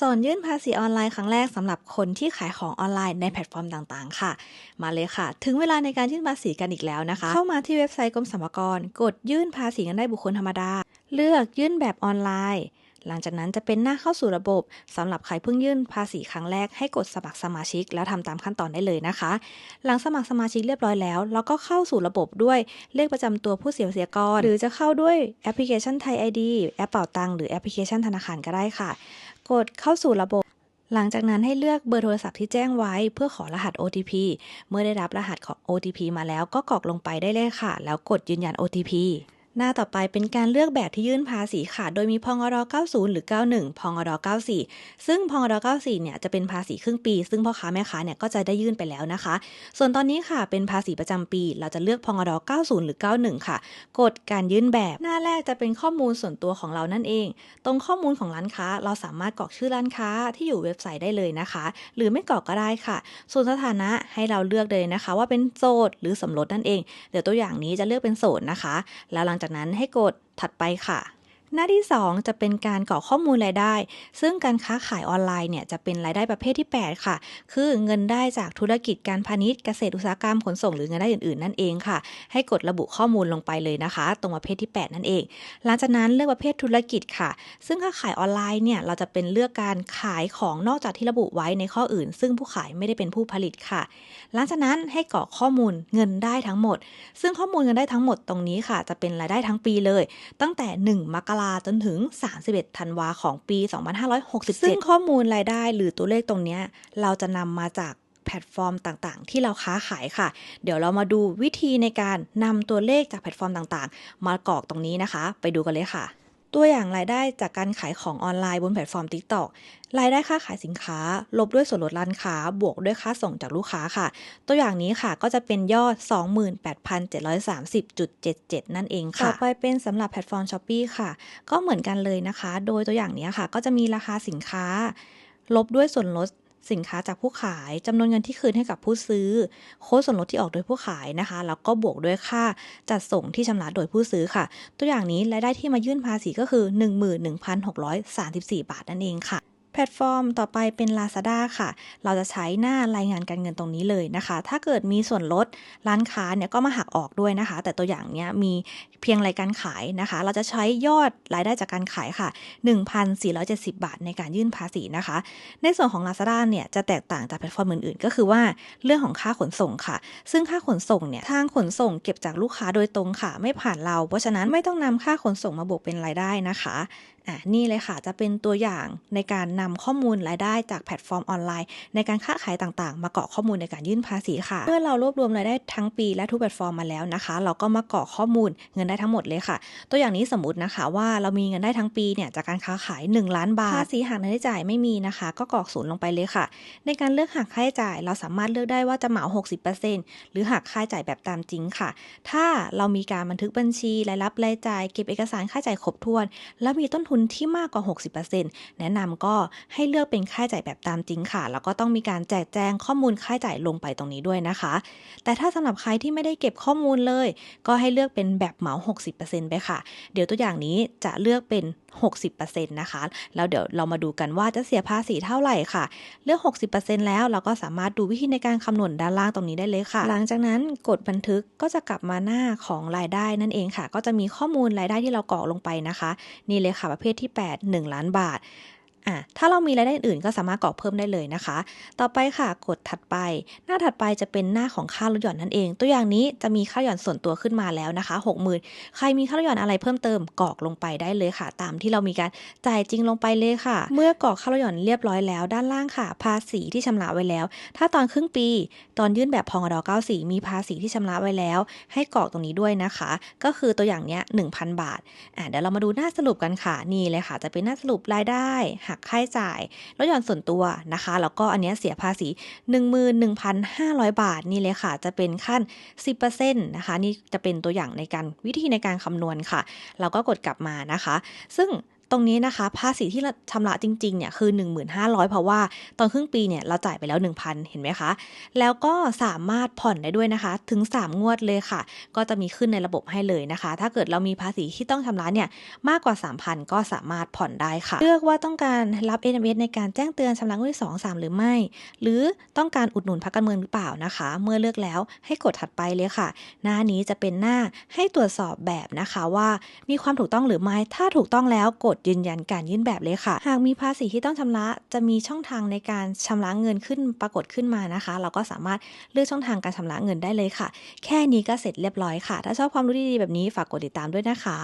สอนยื่นภาษีออนไลน์ครั้งแรกสำหรับคนที่ขายของออนไลน์ในแพลตฟอร์มต่างๆ ค่ะ มาเลยค่ะ ถึงเวลาในการยื่นภาษีกันอีกแล้วนะคะ เข้ามาที่เว็บไซต์กรมสรรพากร กดยื่นภาษีเงินได้บุคคลธรรมดา เลือกยื่นแบบออนไลน์หลังจากนั้นจะเป็นหน้าเข้าสู่ระบบสำหรับใครเพิ่งยื่นภาษีครั้งแรกให้กดสมัครสมาชิก แล้วทำตามขั้นตอนได้เลยนะคะ หลังสมัครสมาชิกเรียบร้อยแล้วเราก็เข้าสู่ระบบด้วยเลขประจำตัวผู้เสียภาษีกร หรือจะเข้าด้วยแอปพลิเคชันไทย ID แอปเป่าตังค์หรือแอปพลิเคชันธนาคารก็ได้ค่ะ กดเข้าสู่ระบบ หลังจากนั้นให้เลือกเบอร์โทรศัพท์ที่แจ้งไว้ เพื่อขอรหัส OTP เมื่อได้รับรหัสของ OTP มาแล้วก็กรอกลงไปได้เลยค่ะ แล้วกดยืนยัน OTP หน้าต่อไปเป็นการเลือกแบบที่ยื่นภาษีค่ะ โดยมีพงร90 หรือ 91พงร94 ซึ่งพงร94เนี่ยจะเป็นภาษีครึ่งปี ซึ่งพ่อค้าแม่ค้าเนี่ยก็จะได้ยื่นไปแล้วนะคะ ส่วนตอนนี้ค่ะเป็นภาษีประจำปี เราจะเลือกพงร90 หรือ 91 ค่ะ กดการยื่นแบบ หน้าแรกจะเป็นข้อมูลส่วนตัวของเรานั่นเอง ตรงข้อมูลของร้านค้า เราสามารถกรอกชื่อร้านค้าที่อยู่เว็บไซต์ได้เลยนะคะ หรือไม่กรอกก็ได้ค่ะ ส่วนสถานะให้เราเลือกเลยนะคะ ว่าเป็นโสดหรือสมรสนั่นเอง เดี๋ยวตัวอย่างนี้จะเลือกเป็นโสดนะคะ แล้วหลังจากนั้นให้กดถัดไปค่ะ หน้าที่ 2 จะเป็นการกรอกข้อมูลรายได้ ซึ่งการค้าขายออนไลน์เนี่ยจะเป็นรายได้ประเภทที่ 8 ค่ะ คือเงินได้จากธุรกิจการพาณิชย์เกษตรอุตสาหกรรมขนส่งหรือเงินได้อื่นๆ นั่นเองค่ะ ให้กดระบุข้อมูลลงไปเลยนะคะ ตรงประเภทที่ 8 นั่นเอง หลังจากนั้นเลือกประเภทธุรกิจค่ะ ซึ่งถ้าขายออนไลน์เนี่ยเราจะเป็นเลือกการขายของนอกจากที่ระบุไว้ในข้ออื่น ซึ่งผู้ขายไม่ได้เป็นผู้ผลิตค่ะ หลังจากนั้นให้กรอกข้อมูลเงินได้ทั้งหมด ซึ่งข้อมูลเงินได้ทั้งหมดตรงนี้ค่ะ จะเป็นรายได้ทั้งปีเลย ตั้งแต่ 1 มกราจนถึง 31 ธันวาของปี 2567 ซึ่งข้อมูลรายได้หรือตัวเลขตรงนี้เราจะนำมาจากแพลตฟอร์มต่างๆ ที่เราค้าขายค่ะ เดี๋ยวเรามาดูวิธีในการนำตัวเลขจากแพลตฟอร์มต่างๆ มากรอกตรงนี้นะคะ ไปดูกันเลยค่ะ ตัวอย่างรายได้จากการขายของออนไลน์บนแพลตฟอร์ม TikTok รายได้ค่าขายสินค้า ลบด้วยส่วนลดร้านค้า บวกด้วยค่าส่งจากลูกค้าค่ะ ตัวอย่างนี้ค่ะก็จะเป็นยอด 28,730.77 นั่นเองค่ะ ต่อไปเป็นสำหรับแพลตฟอร์ม Shopee ค่ะ ก็เหมือนกันเลยนะคะ โดยตัวอย่างนี้ค่ะ ก็จะมีราคาสินค้า ลบด้วยส่วนลด สินค้าจากผู้ขายจำนวนเงินที่คืนให้กับผู้ซื้อ โค้ดส่วนลดที่ออกโดยผู้ขายนะคะ แล้วก็บวกด้วยค่าจัดส่งที่ชำระโดยผู้ซื้อค่ะ ตัวอย่างนี้รายได้ที่มายื่นภาษีก็คือ 11,634 บาทนั่นเองค่ะ พลตฟอร์มต่อไปเป็น Lazada ค่ะ เราจะใช้หน้ารายงานการเงินตรงนี้เลยนะคะ ถ้าเกิดมีส่วนลดร้านค้าเนี่ยก็มาหักออกด้วยนะคะ แต่ตัวอย่างเนี้ยมีเพียงรายการขายนะคะ เราจะใช้ยอดรายได้จากการขายค่ะ 1,470 บาทในการยื่นภาษีนะคะ ในส่วนของ Lazada เนี่ยจะแตกต่างจากแพลตฟอร์มอื่นๆ ก็คือว่าเรื่องของค่าขนส่งค่ะ ซึ่งค่าขนส่งเนี่ยทางขนส่งเก็บจากลูกค้าโดยตรงค่ะ ไม่ผ่านเรา เพราะฉะนั้นไม่ต้องนำค่าขนส่งมาบวกเป็นรายได้นะคะ อะนี่เลยค่ะจะเป็นตัวอย่างในการนำข้อมูลรายได้จากแพลตฟอร์มออนไลน์ ในการค้าขายต่างๆ มาเกรอกข้อมูลในการยื่นภาษีค่ะ เมื่อเรารวบรวมรายได้ทั้งปีและทุกแพลตฟอร์มมาแล้วนะคะ เราก็มาเกรอกข้อมูลเงินได้ทั้งหมดเลยค่ะ ตัวอย่างนี้สมมตินะคะว่าเรามีเงินได้ทั้งปีเนี่ยจากการค้าขาย 1 ล้านบาทภาษีหักรายได้จ่ายไม่มีนะคะ ก็กรอกศูนย์ลงไปเลยค่ะ ในการเลือกหักค่าใช้จ่าย เราสามารถเลือกได้ว่าจะเหมา 60%หรือหักค่าใช้จ่ายแบบตามจริงค่ะ ถ้าเรามีการบันทึกบัญชีรายรับรายจ่ายเก็บเอกสารค่าใช้จ่ายครบถ้วน แล้วมีต้นทุนที่มากกว่า 60%แนะนำก็ให้เลือกเป็นค่าใช้จ่ายแบบตามจริงค่ะ แล้วก็ต้องมีการแจกแจงข้อมูลค่าใช้จ่ายลงไปตรงนี้ด้วยนะคะ แต่ถ้าสำหรับใครที่ไม่ได้เก็บข้อมูลเลย ก็ให้เลือกเป็นแบบเหมา 60%ไปค่ะ เดี๋ยวตัวอย่างนี้จะเลือกเป็น 60%นะคะ แล้วเดี๋ยวเรามาดูกันว่าจะเสียภาษีเท่าไหร่ค่ะ เลือก 60%แล้วเราก็สามารถดูวิธีในการคำนวณด้านล่างตรงนี้ได้เลยค่ะ หลังจากนั้นกดบันทึกก็จะกลับมาหน้าของรายได้นั่นเองค่ะ ก็จะมีข้อมูลรายได้ที่เรากรอกลงไปนะคะ นี่เลยค่ะประเภทที่ 8 1 ล้านบาท อะถ้าเรามีรายได้อื่นก็สามารถกรอกเพิ่มได้เลยนะคะ ต่อไปค่ะกดถัดไป หน้าถัดไปจะเป็นหน้าของค่าลดหย่อนนั่นเอง ตัวอย่างนี้จะมีค่าหย่อนส่วนตัวขึ้นมาแล้วนะคะ 60,000 ใครมีค่าลดหย่อนอะไรเพิ่มเติมกรอกลงไปได้เลยค่ะ ตามที่เรามีการจ่ายจริงลงไปเลยค่ะ เมื่อกรอกค่าลดหย่อนเรียบร้อยแล้ว ด้านล่างค่ะ ภาษีที่ชำระไว้แล้ว ถ้าตอนครึ่งปี ตอนยื่นแบบพองด94 มีภาษีที่ชำระไว้แล้ว ให้กรอกตรงนี้ด้วยนะคะ ก็คือตัวอย่างเนี้ย1,000 บาทอะเดี๋ยวเรามาดูหน้าสรุปกันค่ะนี่เลยค่ะ จะเป็นหน้าสรุปรายได้หักค่าใช้จ่ายรถยนต์ส่วนตัวนะคะ แล้วก็อันเนี้ยเสียภาษี 11,500 บาทนี่เลยค่ะ จะเป็นขั้น 10%นะคะ นี่จะเป็นตัวอย่างในการวิธีในการคำนวณค่ะ เราก็กดกลับมานะคะ ซึ่ง ตรงนี้นะคะ ภาษีที่เราชำระจริงๆเนี่ยคือ 1,500 เพราะว่าตอนครึ่งปีเนี่ยเราจ่ายไปแล้ว 1,000 เห็นไหมคะ แล้วก็สามารถผ่อนได้ด้วยนะคะ ถึง 3 งวดเลยค่ะ ก็จะมีขึ้นในระบบให้เลยนะคะ ถ้าเกิดเรามีภาษีที่ต้องชำระเนี่ยมากกว่า 3,000 ก็สามารถผ่อนได้ค่ะ เลือกว่าต้องการรับ SMS ในการแจ้งเตือนชำระงวดที่2 3 หรือไม่ หรือต้องการอุดหนุนพรรคการเมืองหรือเปล่านะคะ เมื่อเลือกแล้วให้กดถัดไปเลยค่ะ หน้านี้จะเป็นหน้าให้ตรวจสอบแบบนะคะว่ามีความถูกต้องหรือไม่ถ้าถูกต้องแล้วกดยืนยันการยื่นแบบเลยค่ะ หากมีภาษีที่ต้องชำระจะมีช่องทางในการชำระเงินขึ้นปรากฏขึ้นมานะคะ เราก็สามารถเลือกช่องทางการชำระเงินได้เลยค่ะ แค่นี้ก็เสร็จเรียบร้อยค่ะ ถ้าชอบความรู้ดีๆแบบนี้ฝากกดติดตามด้วยนะคะ